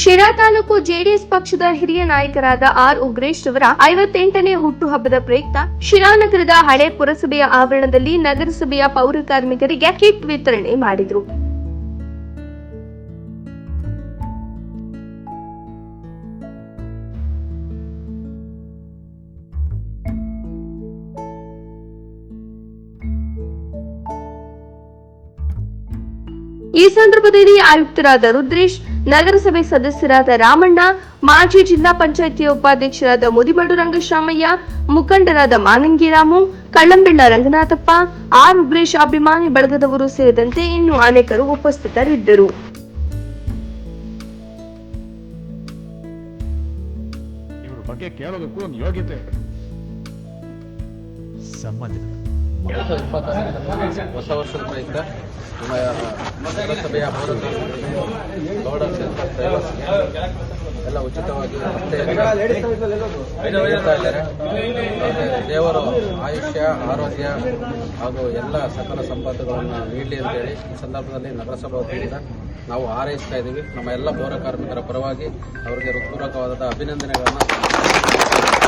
Sira taluk JDS ಪಕ್ಷದ ಹಿರಿಯ ನಾಯಕರಾದ ಆರ್ ಉಗ್ರೇಶ್ ಅವರ ಐವತ್ತೆಂಟನೇ ಹುಟ್ಟುಹಬ್ಬದ ಪ್ರಯುಕ್ತ ಶಿರಾ ನಗರದ ಹಳೆ ಪುರಸಭೆಯ ಆವರಣದಲ್ಲಿ ನಗರಸಭೆಯ ಪೌರ ಕಾರ್ಮಿಕರಿಗೆ ಕಿಟ್ ವಿತರಣೆ ಮಾಡಿದರು. ಈ ಸಂದರ್ಭದಲ್ಲಿ ಆಯುಕ್ತರಾದ ರುದ್ರೇಶ್ ನಗರಸಭೆ ಸದಸ್ಯರಾದ ರಾಮಣ್ಣ ಮಾಜಿ ಜಿಲ್ಲಾ ಪಂಚಾಯಿತಿ ಉಪಾಧ್ಯಕ್ಷರಾದ ಮುದಿಮಡು ರಂಗಶಾಮಯ್ಯ ಮುಖಂಡರಾದ ಮಾನಂಗಿರಾಮು ಕಳ್ಳಂಬೆಳ್ಳ ರಂಗನಾಥಪ್ಪ ಆರ್ ಉಗ್ರೇಶ್ ಅಭಿಮಾನಿ ಬಳಗದವರು ಸೇರಿದಂತೆ ಇನ್ನು ಅನೇಕರು ಉಪಸ್ಥಿತರಿದ್ದರು. ಇವ್ರ ಬಗ್ಗೆ ಕೇಳೋದಕ್ಕೂ ಒಂದು ಯೋಗ್ಯತೆ. ಸಂಬಂಧಿತ ಹೊಸ ವರ್ಷದ ಪ್ರಯುಕ್ತ ನಮ್ಮ ನಗರಸಭೆಯ ಎಲ್ಲ ಉಚಿತವಾಗಿ ಇದ್ದಾರೆ ದೇವರು ಆಯುಷ್ಯ ಆರೋಗ್ಯ ಹಾಗೂ ಎಲ್ಲ ಸಕಲ ಸಂಪತ್ತುಗಳನ್ನು ನೀಡಲಿ ಅಂತೇಳಿ ಈ ಸಂದರ್ಭದಲ್ಲಿ ನಗರಸಭಾ ವತಿಯಿಂದ ನಾವು ಹಾರೈಸ್ತಾ ಇದ್ದೀವಿ ನಮ್ಮ ಎಲ್ಲ ಪೌರ ಕಾರ್ಮಿಕರ ಪರವಾಗಿ ಅವರಿಗೆ ಹೃತ್ಪೂರ್ವಕವಾದ ಅಭಿನಂದನೆಗಳನ್ನು